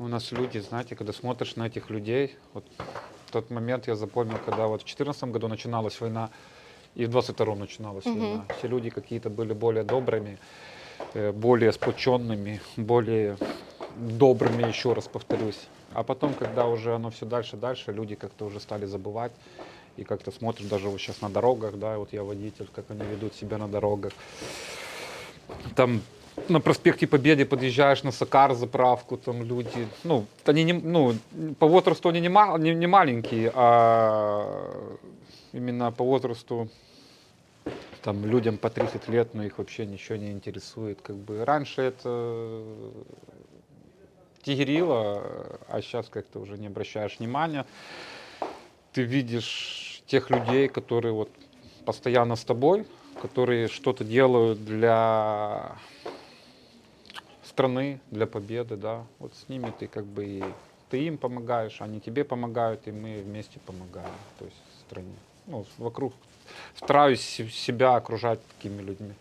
У нас люди, знаете, когда смотришь на этих людей, вот тот момент я запомнил, когда вот в 2014 году начиналась война, и в 22 начиналась Мгм. война. Все люди какие-то были более добрыми, э, более сплоченными, более добрыми, еще раз повторюсь. А потом, когда уже оно все дальше дальше, люди как-то уже стали забывать. И как-то смотришь даже вот сейчас на дорогах, да, вот я водитель, как они ведут себя на дорогах. Там на проспекте Победы подъезжаешь на Сакар заправку, там люди, ну, они не, ну, по возрасту они не, ма- не, не маленькие, а именно по возрасту там людям по 30 лет, но их вообще ничего не интересует. Как бы раньше это тигрило, а сейчас как-то уже не обращаешь внимания. Ты видишь тех людей, которые вот постоянно с тобой, которые что-то делают для страны, для победы, да. Вот с ними ты как бы и ты им помогаешь, они тебе помогают, и мы вместе помогаем, то есть стране. Ну, вокруг стараюсь се- себя окружать такими людьми.